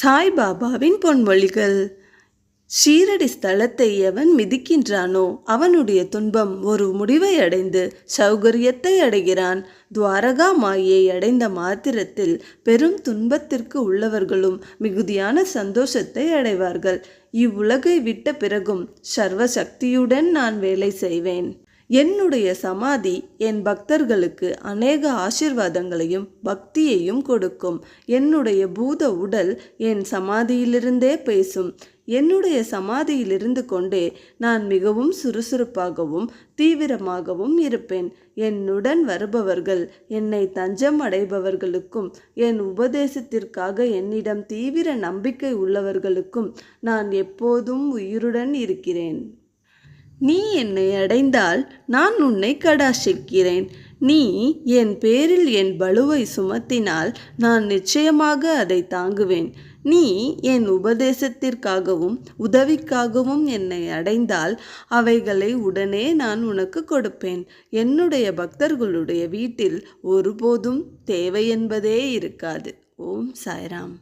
சாய்பாபாவின் பொன்மொழிகள். ஷீரடி ஸ்தலத்தை எவன் மிதிக்கின்றானோ அவனுடைய துன்பம் ஒரு முடிவை அடைந்து சௌகரியத்தை அடைகிறான். துவாரகா மாயை அடைந்த மாத்திரத்தில் பெரும் துன்பத்திற்கு உள்ளவர்களும் மிகுதியான சந்தோஷத்தை அடைவார்கள். இவ்வுலகை விட்ட பிறகும் சர்வ சக்தியுடன் நான் வேலை செய்வேன். என்னுடைய சமாதி என் பக்தர்களுக்கு அநேக ஆசிர்வாதங்களையும் பக்தியையும் கொடுக்கும். என்னுடைய பூத உடல் என் சமாதியிலிருந்தே பேசும். என்னுடைய சமாதியிலிருந்து கொண்டே நான் மிகவும் சுறுசுறுப்பாகவும் தீவிரமாகவும் இருப்பேன். என்னுடன் வருபவர்கள் என்னை தஞ்சம் அடைபவர்களுக்கும் என் உபதேசத்திற்காக என்னிடம் தீவிர நம்பிக்கை உள்ளவர்களுக்கும் நான் எப்போதும் உயிருடன் இருக்கிறேன். நீ என்னை அடைந்தால் நான் உன்னை கடாசிக்கிறேன். நீ என் பேரில் என் பலுவை சுமத்தினால் நான் நிச்சயமாக அதை தாங்குவேன். நீ என் உபதேசத்திற்காகவும் உதவிக்காகவும் என்னை அடைந்தால் அவைகளை உடனே நான் உனக்கு கொடுப்பேன். என்னுடைய பக்தர்களுடைய வீட்டில் ஒருபோதும் தேவை என்பதே இருக்காது. ஓம் சாய்ராம்.